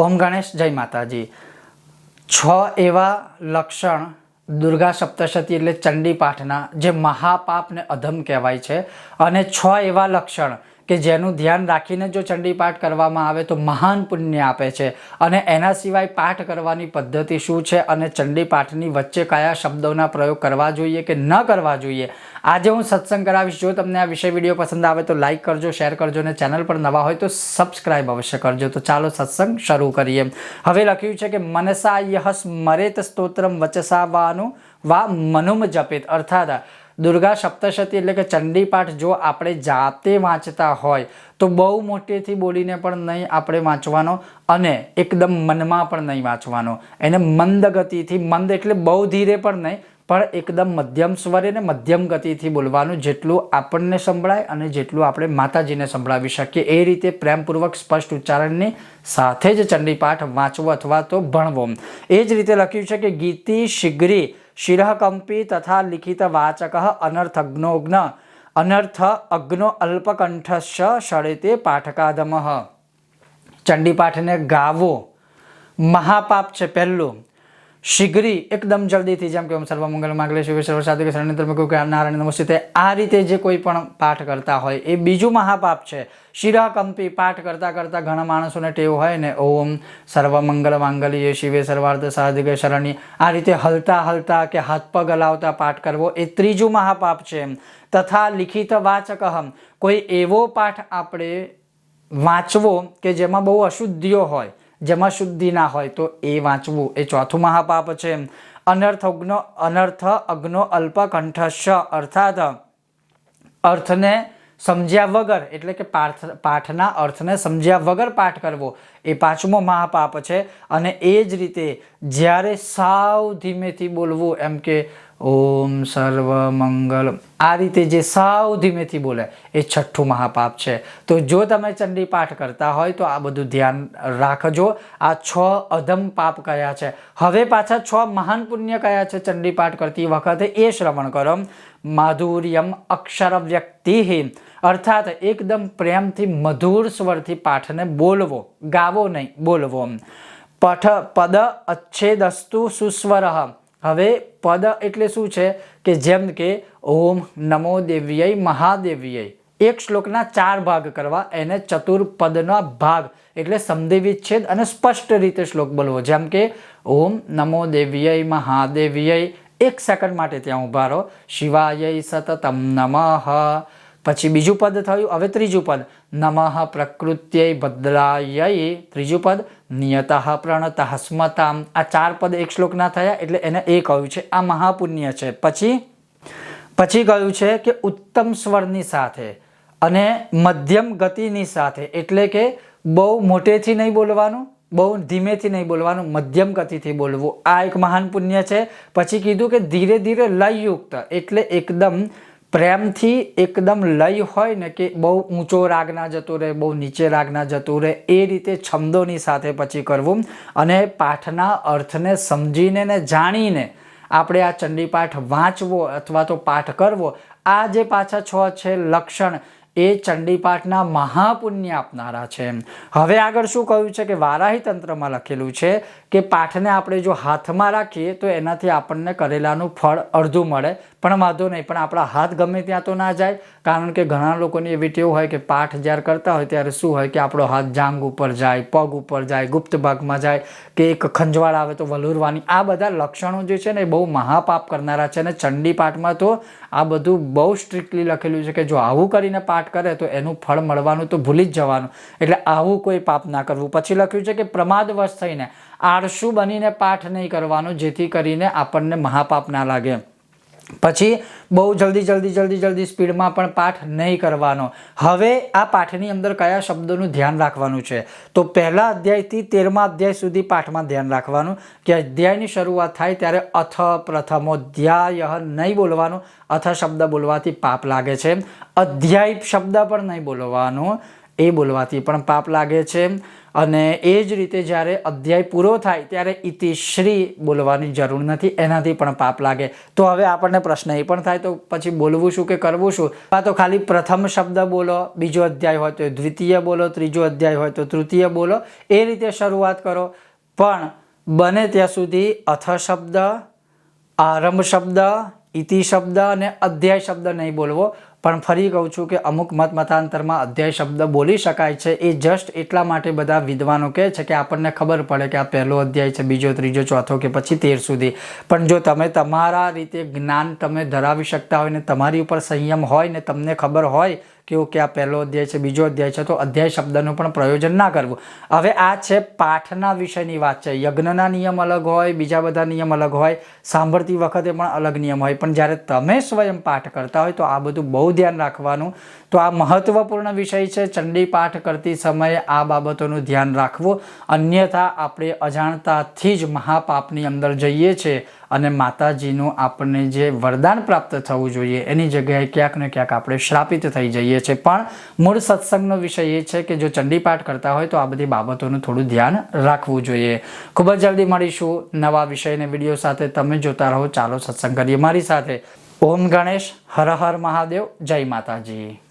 ઓમ ગણેશ, જય માતાજી. છ એવા લક્ષણ દુર્ગા સપ્તશતી એટલે ચંડી પાઠના જે મહાપાપને અધમ કહેવાય છે. અને છ એવા લક્ષણ કે જેનું ધ્યાન રાખીને જો ચંડી પાઠ કરવામાં આવે તો મહાન પુણ્ય આપે છે. અને એના સિવાય પાઠ કરવાની પદ્ધતિ શું છે અને ચંડી પાઠની વચ્ચે કયા શબ્દોના પ્રયોગ કરવા જોઈએ કે ન કરવા જોઈએ? આજે હું સત્સંગ કરાવીશ. જો તમને આ વિષય વીડિયો પસંદ આવે તો લાઈક કરજો, શેર કરજો અને ચેનલ પર નવા હોય તો સબસ્ક્રાઈબ અવશ્ય કરજો. તો ચાલો સત્સંગ શરૂ કરીએ. હવે લખ્યું છે કે મનસા યહ સ્મરેત સ્તોત્રમ વચસાવાનું વા મનુમ જપિત. અર્થાત દુર્ગા સપ્તશતી એટલે કે ચંડી પાઠ જો આપણે જાતે વાંચતા હોય, તો બહુ મોટેથી બોલીને પણ નહીં આપણે વાંચવાનો અને એકદમ મનમાં પણ નહીં વાંચવાનો. એને મંદ ગતિથી, મંદ એટલે બહુ ધીરે પણ નહીં, પણ એકદમ મધ્યમ સ્વરે ને મધ્યમ ગતિથી બોલવાનું જેટલું આપણને સંભળાય અને જેટલું આપણે માતાજીને સંભળાવી શકીએ. એ રીતે પ્રેમપૂર્વક સ્પષ્ટ ઉચ્ચારણની સાથે જ ચંડી પાઠ વાંચવો અથવા તો ભણવો. એ જ રીતે લખ્યું છે કે ગીતિ શિગ્રી શિરઃકંપી તથા લિખિત વાચક અનર્થજ્ઞોજ્ઞ અનર્થ અગ્નો અલ્પકંઠસ્ય શળેતે પાઠકાદમ ચંડી પાઠને ગાવો મહાપાપ છે પહેલું શીઘ્રી એકદમ જલ્દીથી, જેમ કે ઓમ સર્વ મંગલ માંગલે, શિવ સર્વ સાધુ કે કહ્યું કે નારાયણ નમસ્તે. આ રીતે જે કોઈ પણ પાઠ કરતા હોય, એ બીજું મહાપાપ છે. શિરાકંપી પાઠ કરતા કરતા ઘણા માણસોને ટેવ હોય ને, ઓમ સર્વ મંગલ માંગલ્ય, શિવે સર્વાર્થ સાધિકે શરણી. આ રીતે હલતા હલતા કે હાથ પગ હલાવતા પાઠ કરવો, એ ત્રીજું મહાપાપ છે તથા લિખિત વાચક, કોઈ એવો પાઠ આપણે વાંચવો કે જેમાં બહુ અશુદ્ધિઓ હોય જેમાં શુદ્ધિ ના હોય તો એ વાંચવું. એ ચોથું મહાપાપ છે. અનર્થ અગ્નો અનર્થ અગ્નો અલ્પ કંઠશ અર્થાત અર્થને સમજ્યા વગર, એટલે કે પાઠ પાઠના અર્થને સમજ્યા વગર પાઠ કરવો એ પાંચમો મહાપાપ છે. અને એ જ રીતે જ્યારે સાવ ધીમેથી બોલવું, એમ કે ઓમ સર્વ મંગલ આ રીતે જે સાવ ધીમેથી બોલે, એ છઠ્ઠું મહાપાપ છે. તો જો તમે ચંડી પાઠ કરતા હોય, તો આ બધું ધ્યાન રાખજો. આ છ અધમ પાપ કયા છે? હવે પાછા છ મહાન પુણ્ય કયા છે ચંડી પાઠ કરતી વખતે? એ શ્રવણ કરો માધુર્યમ અક્ષર વ્યક્તિ અર્થાત એકદમ પ્રેમથી, મધુર સ્વરથી પાઠને બોલવો. ગાવો નહીં, બોલવો. પઠ, પદ, અચ્છેદસ્તુ, સુસ્વર. હવે પદ એટલે શું છે કે જેમ કે ઓમ નમો દેવ્યય મહાદેવ્યય. એક શ્લોકના ચાર ભાગ કરવા, એને ચતુર્પદનો ભાગ એટલે સમદેવી વિચ્છેદ અને સ્પષ્ટ રીતે શ્લોક બોલવો. જેમ કે ઓમ નમો દેવ્યય મહાદેવ્યય. એક સેકન્ડ માટે ત્યાં ઊભા રહો. શિવાય સતતમ નમઃ. પછી બીજું પદ થયું, હવે ત્રીજું પદ. નમઃ પ્રકૃત્યય બદલાય ત્રીજું પદ, નિયતઃ પ્રણતઃ સ્મતામ. આ ચાર પદ એક શ્લોકના થયા, એટલે એને એ કહ્યું છે. આ મહાપુણ્ય છે. પછી પછી કહ્યું છે કે ઉત્તમ સ્વરની સાથે અને મધ્યમ ગતિની સાથે, એટલે કે બહુ મોટેથી નહીં બોલવાનું, બહુ ધીમેથી નહીં બોલવાનું, મધ્યમ ગતિથી બોલવું. આ એક મહાન પુણ્ય છે. પછી કીધું કે ધીરે ધીરે લયયુક્ત, એટલે એકદમ પ્રેમથી એકદમ લય હોય ને કે બહુ ઊંચો રાગ જતો રહે, બહુ નીચે રાગ જતો રહે, એ રીતે છંદોની સાથે પછી કરવું અને પાઠના અર્થને સમજીને ને જાણીને આપણે આ ચંડી પાઠ વાંચવો અથવા તો પાઠ કરવો, આ જે પાછા છ છે લક્ષણ એ ચંડીપાઠના મહાપુણ્ય આપનારા છે. હવે આગળ શું કહ્યું છે કે વારાહી તંત્રમાં લખેલું છે કે પાઠને આપણે જો હાથમાં રાખીએ તો એનાથી આપણને કરેલાનું ફળ અડધું મળે. પણ વાંધો નહીં, પણ આપણા હાથ ગમે ત્યાં તો ના જાય. કારણ કે ઘણા લોકોની એવી ટેવ હોય કે પાઠ જ્યારે કરતા હોય ત્યારે શું હોય કે આપણો હાથ જાંગ ઉપર જાય, પગ ઉપર જાય, ગુપ્ત ભાગમાં જાય, કે એક ખંજવાળ આવે તો વલુરવાની. આ બધા લક્ષણો જે છે ને એ બહુ મહાપાપ કરનારા છે. અને ચંડી પાઠમાં તો આ બધું બહુ સ્ટ્રિક્ટલી લખેલું છે કે જો આવું કરીને પાઠ કરે તો એનું ફળ મળવાનું તો ભૂલી જ જવાનું. એટલે આવું કોઈ પાપ ના કરવું. પછી લખ્યું છે કે પ્રમાદવશ થઈને આળસુ બનીને પાઠ નહીં કરવાનો, જેથી કરીને આપણને મહાપાપ ના લાગે. પછી બહુ જલ્દી જલ્દી જલ્દી જલ્દી સ્પીડમાં પણ પાઠ નહીં કરવાનો. હવે આ પાઠની અંદર કયા શબ્દોનું ધ્યાન રાખવાનું છે? તો પહેલા અધ્યાયથી તેરમા અધ્યાય સુધી પાઠમાં ધ્યાન રાખવાનું કે અધ્યાયની શરૂઆત થાય ત્યારે અથ પ્રથમોધ્યાય નહીં બોલવાનું. અથ શબ્દ બોલવાથી પાપ લાગે છે. અધ્યાય શબ્દ પણ નહીં બોલવાનું. એ બોલવાથી પણ પાપ લાગે છે. અને એ જ રીતે જ્યારે અધ્યાય પૂરો થાય ત્યારે ઇતિશ્રી બોલવાની જરૂર નથી, એનાથી પણ પાપ લાગે. તો હવે આપણને પ્રશ્ન એ પણ થાય, તો પછી બોલવું શું કે કરવું શું? કાં તો ખાલી પ્રથમ શબ્દ બોલો, બીજો અધ્યાય હોય તો દ્વિતીય બોલો, ત્રીજો અધ્યાય હોય તો તૃતીય બોલો, એ રીતે શરૂઆત કરો. પણ બને ત્યાં સુધી અથ શબ્દ, આરંભ શબ્દ ઇતિ શબ્દ અને અધ્યાય શબ્દ નહીં બોલવો. પણ ફરી કહું છું કે અમુક મત મતાંતરમાં અધ્યાય શબ્દ બોલી શકાય છે. એ જસ્ટ એટલા માટે બધા વિદ્વાનો કહે છે કે આપણને ખબર પડે કે આ પહેલો અધ્યાય છે, બીજો, ત્રીજો, ચોથો કે પછી તેર સુધી. પણ જો તમે તમારા રીતે જ્ઞાન તમે ધરાવી શકતા હોય ને તમારી ઉપર સંયમ હોય ને તમને ખબર હોય કે ઓકે આ પહેલો અધ્યાય છે, બીજો અધ્યાય છે, તો અધ્યાય શબ્દનું પણ પ્રયોજન ના કરવું. હવે આ છે પાઠના વિષયની વાત છે. યજ્ઞના નિયમ અલગ હોય, બીજા બધા નિયમ અલગ હોય, સાંભળતી વખતે પણ અલગ નિયમ હોય. પણ જ્યારે તમે સ્વયં પાઠ કરતા હોય તો આ બધું બહુ ધ્યાન રાખવાનું. તો આ મહત્વપૂર્ણ વિષય છે, ચંડી પાઠ કરતી સમયે આ બાબતોનું ધ્યાન રાખવું. અન્યથા આપણે અજાણતાથી જ મહાપાપની અંદર જઈએ છીએ. અને માતાજીનું આપણને જે વરદાન પ્રાપ્ત થવું જોઈએ, એની જગ્યાએ ક્યાંક ને ક્યાંક આપણે શ્રાપિત થઈ જઈએ છીએ. પણ મૂળ સત્સંગનો વિષય એ છે કે જો ચંડીપાઠ કરતા હોય તો આ બધી બાબતોનું થોડું ધ્યાન રાખવું જોઈએ. ખૂબ જ જલ્દી મળીશું નવા વિષયને વીડિયો સાથે. તમે જોતા રહો, ચાલો સત્સંગ કરીએ. મારી સાથે ઓમ ગણેશ, હર હર મહાદેવ, જય માતાજી.